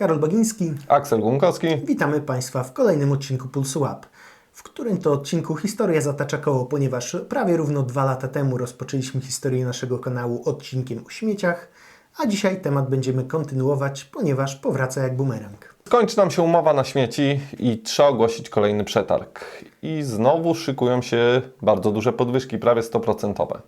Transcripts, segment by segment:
Karol Bagiński. Aksel Gunkowski. Witamy Państwa w kolejnym odcinku Pulsu Łap, w którym to odcinku historia zatacza koło, ponieważ prawie równo dwa lata temu rozpoczęliśmy historię naszego kanału odcinkiem o śmieciach, a dzisiaj temat będziemy kontynuować, ponieważ powraca jak bumerang. Kończy nam się umowa na śmieci i trzeba ogłosić kolejny przetarg. I znowu szykują się bardzo duże podwyżki, prawie 100%.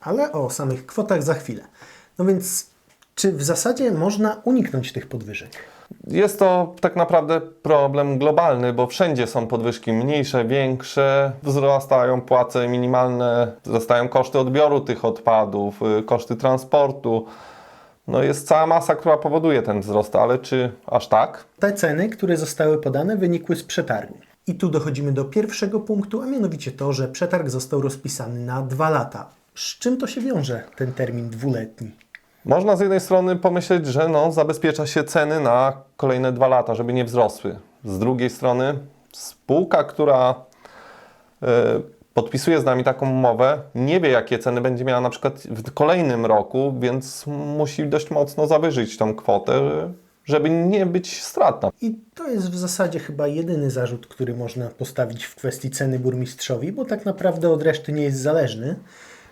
Ale o samych kwotach za chwilę. No więc, czy w zasadzie można uniknąć tych podwyżek? Jest to tak naprawdę problem globalny, bo wszędzie są podwyżki mniejsze, większe, wzrastają płace minimalne, wzrastają koszty odbioru tych odpadów, y, koszty transportu. No jest cała masa, która powoduje ten wzrost, ale czy aż tak? Te ceny, które zostały podane, wynikły z przetargu. I tu dochodzimy do pierwszego punktu, a mianowicie to, że przetarg został rozpisany na dwa lata. Z czym to się wiąże, ten termin dwuletni? Można z jednej strony pomyśleć, że no, zabezpiecza się ceny na kolejne dwa lata, żeby nie wzrosły. Z drugiej strony spółka, która e, podpisuje z nami taką umowę, nie wie jakie ceny będzie miała na przykład w kolejnym roku, więc musi dość mocno zawyżyć tą kwotę, żeby nie być stratna. I to jest w zasadzie chyba jedyny zarzut, który można postawić w kwestii ceny burmistrzowi, bo tak naprawdę od reszty nie jest zależny.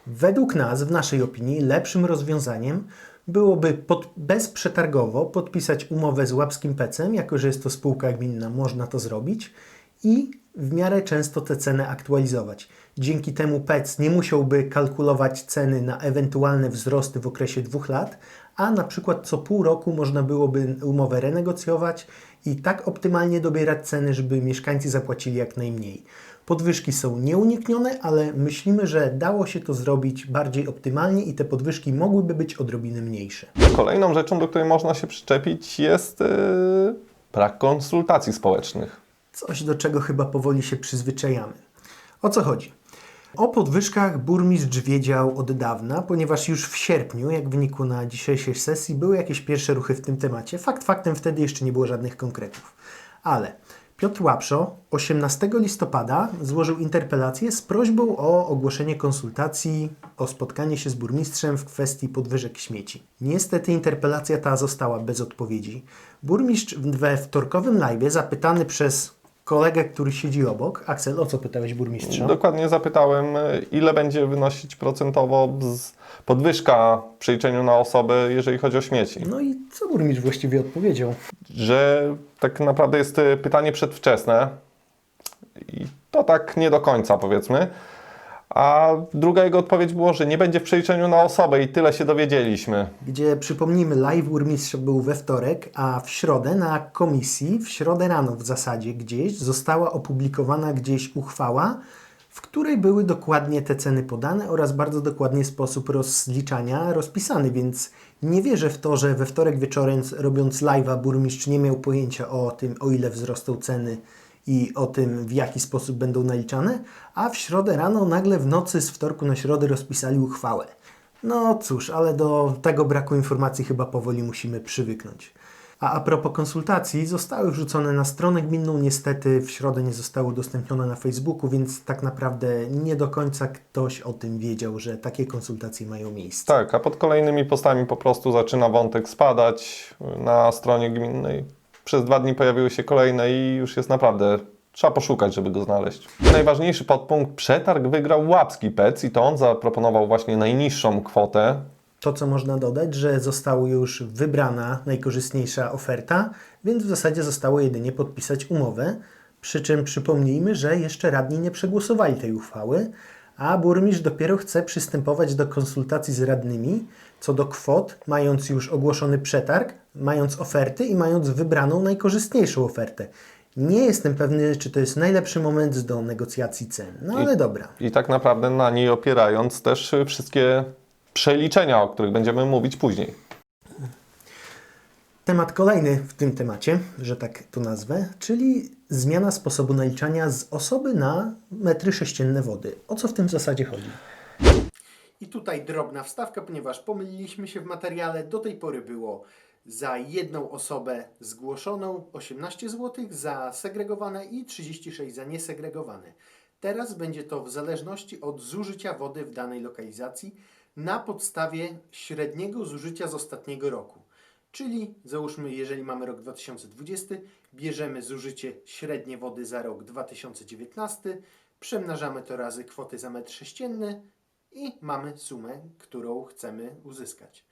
Według nas, w naszej opinii, lepszym rozwiązaniem byłoby pod, bezprzetargowo podpisać umowę z Łapskim Pecem, jako że jest to spółka gminna, można to zrobić i w miarę często te ceny aktualizować. Dzięki temu PEC nie musiałby kalkulować ceny na ewentualne wzrosty w okresie dwóch lat, a na przykład co pół roku można byłoby umowę renegocjować i tak optymalnie dobierać ceny, żeby mieszkańcy zapłacili jak najmniej. Podwyżki są nieuniknione, ale myślimy, że dało się to zrobić bardziej optymalnie i te podwyżki mogłyby być odrobinę mniejsze. Kolejną rzeczą, do której można się przyczepić jest e, brak konsultacji społecznych. Coś, do czego chyba powoli się przyzwyczajamy. O co chodzi? O podwyżkach burmistrz wiedział od dawna, ponieważ już w sierpniu, jak wynikło na dzisiejszej sesji, były jakieś pierwsze ruchy w tym temacie. Fakt faktem wtedy jeszcze nie było żadnych konkretów. Ale Piotr Łapszo 18 listopada złożył interpelację z prośbą o ogłoszenie konsultacji, o spotkanie się z burmistrzem w kwestii podwyżek śmieci. Niestety interpelacja ta została bez odpowiedzi. Burmistrz we wtorkowym live zapytany przez kolegę, który siedzi obok. Aksel, o co pytałeś burmistrza? Dokładnie zapytałem, e, ile będzie wynosić procentowo podwyżka w przeliczeniu na osobę, jeżeli chodzi o śmieci. No i co burmistrz właściwie odpowiedział? Że tak naprawdę jest e, pytanie przedwczesne i to tak nie do końca powiedzmy. A druga jego odpowiedź było, że nie będzie w przeliczeniu na osobę i tyle się dowiedzieliśmy. Gdzie przypomnijmy, live burmistrz był we wtorek, a w środę na komisji, w środę rano w zasadzie gdzieś, została opublikowana gdzieś uchwała, w której były dokładnie te ceny podane oraz bardzo dokładnie sposób rozliczania rozpisany, więc nie wierzę w to, że we wtorek wieczorem robiąc live'a burmistrz nie miał pojęcia o tym, o ile wzrosną ceny i o tym, w jaki sposób będą naliczane, a w środę rano nagle w nocy z wtorku na środę rozpisali uchwałę. No cóż, ale do tego braku informacji chyba powoli musimy przywyknąć. A a propos konsultacji, zostały wrzucone na stronę gminną, niestety w środę nie zostały udostępnione na Facebooku, więc tak naprawdę nie do końca ktoś o tym wiedział, że takie konsultacje mają miejsce. Tak, a pod kolejnymi postami po prostu zaczyna wątek spadać na stronie gminnej. Przez dwa dni pojawiły się kolejne i już jest naprawdę. Trzeba poszukać, żeby go znaleźć. Najważniejszy podpunkt przetarg wygrał Łapski Pec i to on zaproponował właśnie najniższą kwotę. To, co można dodać, że została już wybrana najkorzystniejsza oferta, więc w zasadzie zostało jedynie podpisać umowę. Przy czym przypomnijmy, że jeszcze radni nie przegłosowali tej uchwały, a burmistrz dopiero chce przystępować do konsultacji z radnymi co do kwot, mając już ogłoszony przetarg, mając oferty i mając wybraną najkorzystniejszą ofertę. Nie jestem pewny, czy to jest najlepszy moment do negocjacji cen, no ale dobra. I tak naprawdę na niej opierając też wszystkie przeliczenia, o których będziemy mówić później. Temat kolejny w tym temacie, że tak to nazwę, czyli zmiana sposobu naliczania z osoby na metry sześcienne wody. O co w tym zasadzie chodzi? I tutaj drobna wstawka, ponieważ pomyliliśmy się w materiale. Do tej pory było za jedną osobę zgłoszoną 18 zł, za segregowane i 36 za niesegregowane. Teraz będzie to w zależności od zużycia wody w danej lokalizacji na podstawie średniego zużycia z ostatniego roku. Czyli załóżmy, jeżeli mamy rok 2020, bierzemy zużycie średnie wody za rok 2019, przemnażamy to razy kwoty za metr sześcienny i mamy sumę, którą chcemy uzyskać.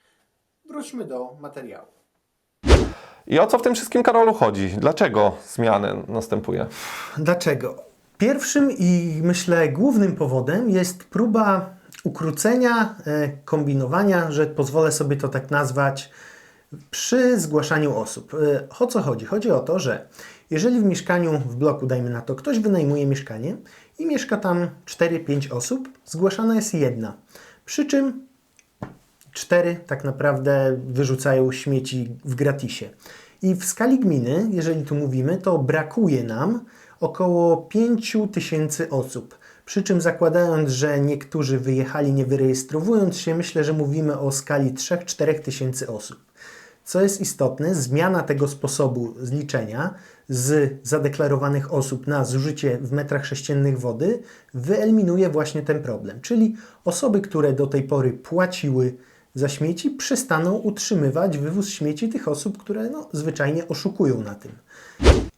Wróćmy do materiału. I o co w tym wszystkim, Karolu, chodzi? Dlaczego zmiany następuje? Dlaczego? Pierwszym i myślę głównym powodem jest próba ukrócenia e, kombinowania, że pozwolę sobie to tak nazwać, przy zgłaszaniu osób. E, O co chodzi? Chodzi o to, że jeżeli w mieszkaniu, w bloku dajmy na to, ktoś wynajmuje mieszkanie i mieszka tam 4-5 osób, zgłaszana jest jedna. Przy czym cztery tak naprawdę wyrzucają śmieci w gratisie. I w skali gminy, jeżeli tu mówimy, to brakuje nam około 5 tysięcy osób. Przy czym zakładając, że niektórzy wyjechali nie wyrejestrowując się, myślę, że mówimy o skali 3-4 tysięcy osób. Co jest istotne, zmiana tego sposobu zliczenia z zadeklarowanych osób na zużycie w metrach sześciennych wody wyeliminuje właśnie ten problem. Czyli osoby, które do tej pory płaciły za śmieci, przestaną utrzymywać wywóz śmieci tych osób, które no, zwyczajnie oszukują na tym.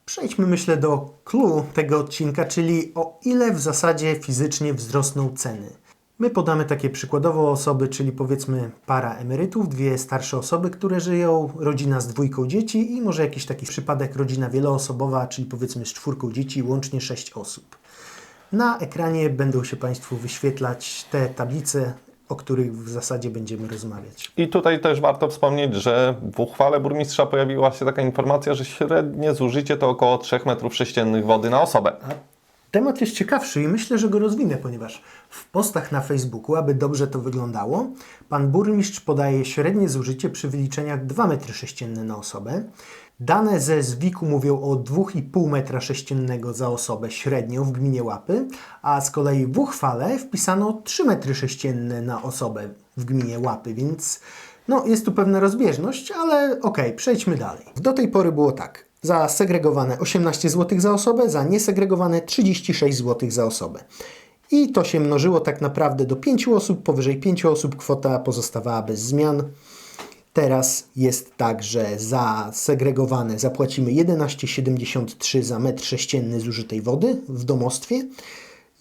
Przejdźmy, myślę, do clue tego odcinka, czyli o ile w zasadzie fizycznie wzrosną ceny. My podamy takie przykładowo osoby, czyli powiedzmy para emerytów, dwie starsze osoby, które żyją, rodzina z dwójką dzieci i może jakiś taki przypadek rodzina wieloosobowa, czyli powiedzmy z czwórką dzieci, łącznie sześć osób. Na ekranie będą się Państwu wyświetlać te tablice, o których w zasadzie będziemy rozmawiać. I tutaj też warto wspomnieć, że w uchwale burmistrza pojawiła się taka informacja, że średnie zużycie to około 3 metrów sześciennych wody na osobę. A temat jest ciekawszy i myślę, że go rozwinę, ponieważ w postach na Facebooku, aby dobrze to wyglądało, pan burmistrz podaje średnie zużycie przy wyliczeniach 2 metry sześcienne na osobę. Dane ze ZWIK-u mówią o 2,5 metra sześciennego za osobę średnio w gminie Łapy, a z kolei w uchwale wpisano 3 metry sześcienne na osobę w gminie Łapy, więc no, jest tu pewna rozbieżność, ale okej, przejdźmy dalej. Do tej pory było tak. Za segregowane 18 zł za osobę, za niesegregowane 36 zł za osobę. I to się mnożyło tak naprawdę do 5 osób. Powyżej 5 osób kwota pozostawała bez zmian. Teraz jest tak, że za segregowane zapłacimy 11,73 za metr sześcienny zużytej wody w domostwie.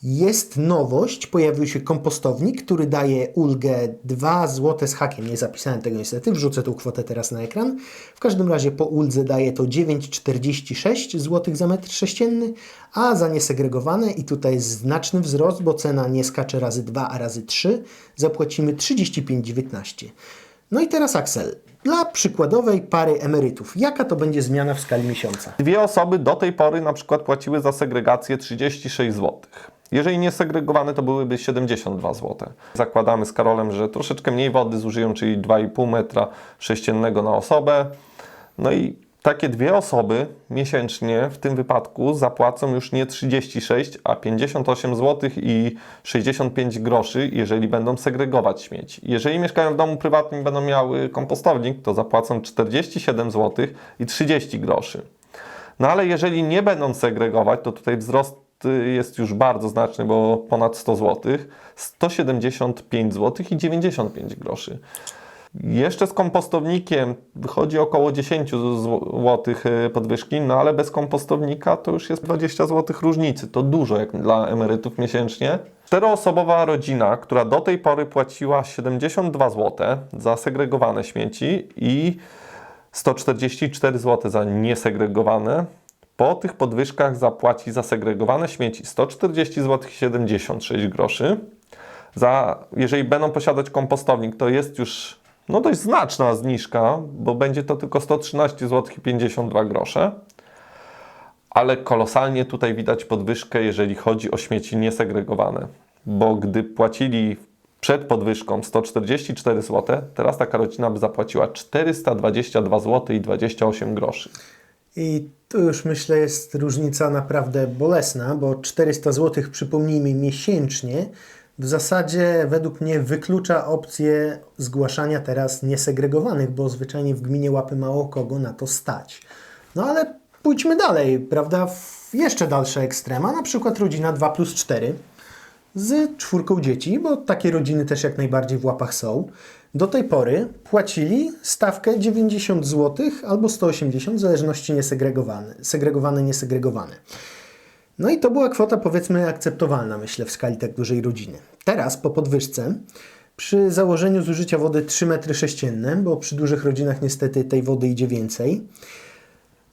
Jest nowość, pojawił się kompostownik, który daje ulgę 2 zł z hakiem. Nie zapisałem tego niestety, wrzucę tą kwotę teraz na ekran. W każdym razie po uldze daje to 9,46 zł za metr sześcienny, a za niesegregowane, i tutaj jest znaczny wzrost, bo cena nie skacze razy 2, a razy 3, zapłacimy 35,19. No i teraz Axel, dla przykładowej pary emerytów, jaka to będzie zmiana w skali miesiąca? Dwie osoby do tej pory na przykład płaciły za segregację 36 zł. Jeżeli nie segregowane, to byłyby 72 zł. Zakładamy z Karolem, że troszeczkę mniej wody zużyją, czyli 2,5 metra sześciennego na osobę. No i takie dwie osoby miesięcznie w tym wypadku zapłacą już nie 36, a 58 zł i 65 groszy, jeżeli będą segregować śmieci. Jeżeli mieszkają w domu prywatnym będą miały kompostownik, to zapłacą 47 zł i 30 groszy. No ale jeżeli nie będą segregować, to tutaj wzrost jest już bardzo znaczny, bo ponad 100 zł, 175 zł i 95 groszy. Jeszcze z kompostownikiem wychodzi około 10 zł podwyżki, no ale bez kompostownika to już jest 20 zł różnicy. To dużo jak dla emerytów miesięcznie. Czteroosobowa rodzina, która do tej pory płaciła 72 zł za segregowane śmieci i 144 zł za niesegregowane, po tych podwyżkach zapłaci za segregowane śmieci 140 zł 76 groszy. Za, jeżeli będą posiadać kompostownik, to jest już no dość znaczna zniżka, bo będzie to tylko 113 zł i 52 grosze. Ale kolosalnie tutaj widać podwyżkę, jeżeli chodzi o śmieci niesegregowane. Bo gdy płacili przed podwyżką 144 zł, teraz taka rodzina by zapłaciła 422 zł i 28 groszy. I tu już myślę jest różnica naprawdę bolesna, bo 400 zł, przypomnijmy, miesięcznie w zasadzie według mnie wyklucza opcję zgłaszania teraz niesegregowanych, bo zwyczajnie w gminie łapy mało kogo na to stać. No ale pójdźmy dalej, prawda? W jeszcze dalsze ekstrema, na przykład rodzina 2 plus 4. z czwórką dzieci, bo takie rodziny też jak najbardziej w łapach są, do tej pory płacili stawkę 90 zł albo 180, w zależności niesegregowane, segregowane, niesegregowane. No i to była kwota powiedzmy akceptowalna, myślę, w skali tak dużej rodziny. Teraz po podwyżce, przy założeniu zużycia wody 3 metry sześcienne, bo przy dużych rodzinach niestety tej wody idzie więcej,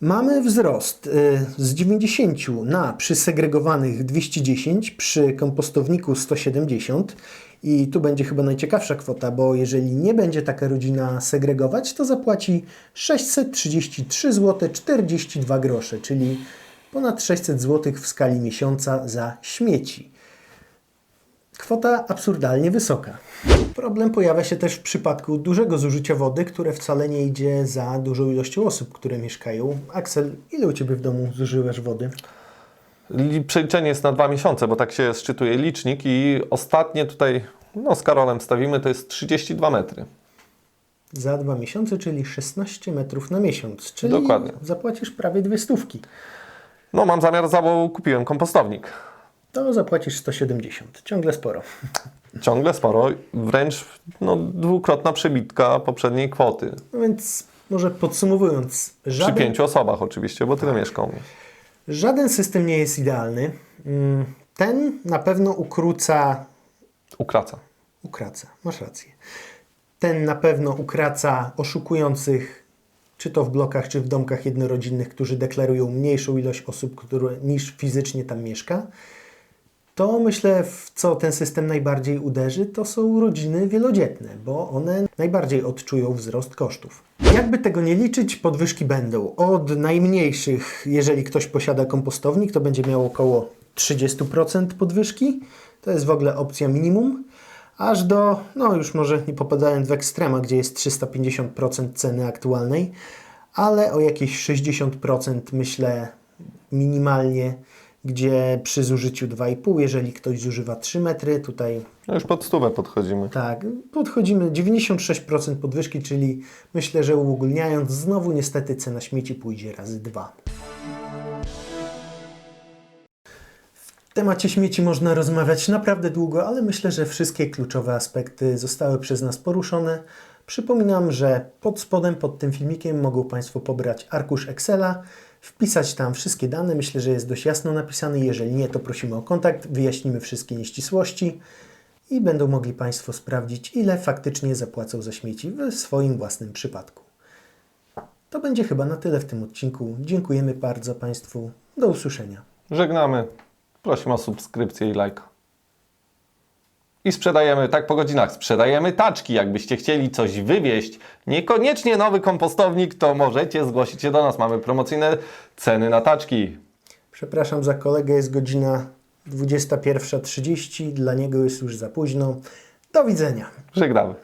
Mamy wzrost y, z 90 na przy segregowanych 210, przy kompostowniku 170 i tu będzie chyba najciekawsza kwota, bo jeżeli nie będzie taka rodzina segregować, to zapłaci 633 zł 42 grosze, czyli ponad 600 zł w skali miesiąca za śmieci. Kwota absurdalnie wysoka. Problem pojawia się też w przypadku dużego zużycia wody, które wcale nie idzie za dużą ilością osób, które mieszkają. Aksel, ile u Ciebie w domu zużywasz wody? Li- Przeliczenie jest na dwa miesiące, bo tak się szczytuje licznik i ostatnie tutaj, no z Karolem stawimy, to jest 32 metry. Za dwa miesiące, czyli 16 metrów na miesiąc. Czyli Dokładnie. zapłacisz prawie dwie stówki. No mam zamiar, za- bo kupiłem kompostownik. To zapłacisz 170. Ciągle sporo. Ciągle sporo, wręcz no, dwukrotna przebitka poprzedniej kwoty. No więc może podsumowując, Przy żaden, pięciu osobach oczywiście, bo tyle mieszka u mnie. żaden system nie jest idealny. Mm, Ten na pewno ukróca Ukraca. Ukraca, masz rację. Ten na pewno ukraca oszukujących, czy to w blokach, czy w domkach jednorodzinnych, którzy deklarują mniejszą ilość osób, które, niż fizycznie tam mieszka. To myślę, w co ten system najbardziej uderzy, to są rodziny wielodzietne, bo one najbardziej odczują wzrost kosztów. Jakby tego nie liczyć, podwyżki będą. Od najmniejszych, jeżeli ktoś posiada kompostownik, to będzie miał około 30% podwyżki. To jest w ogóle opcja minimum. Aż do, no już może nie popadając w ekstrema, gdzie jest 350% ceny aktualnej, ale o jakieś 60% myślę minimalnie, gdzie przy zużyciu 2,5, jeżeli ktoś zużywa 3 metry, tutaj No już pod stówę podchodzimy. tak, podchodzimy 96% podwyżki, czyli myślę, że uogólniając, znowu niestety cena śmieci pójdzie razy dwa. W temacie śmieci można rozmawiać naprawdę długo, ale myślę, że wszystkie kluczowe aspekty zostały przez nas poruszone. Przypominam, że pod spodem, pod tym filmikiem mogą Państwo pobrać arkusz Excela, wpisać tam wszystkie dane. Myślę, że jest dość jasno napisany. Jeżeli nie, to prosimy o kontakt, wyjaśnimy wszystkie nieścisłości i będą mogli Państwo sprawdzić, ile faktycznie zapłacą za śmieci w swoim własnym przypadku. To będzie chyba na tyle w tym odcinku. Dziękujemy bardzo Państwu. Do usłyszenia. Żegnamy. Prosimy o subskrypcję i like. I sprzedajemy, tak po godzinach, sprzedajemy taczki. Jakbyście chcieli coś wywieźć, niekoniecznie nowy kompostownik, to możecie zgłosić się do nas. Mamy promocyjne ceny na taczki. Przepraszam za kolegę, jest godzina 21.30. Dla niego jest już za późno. Do widzenia. Żegnamy.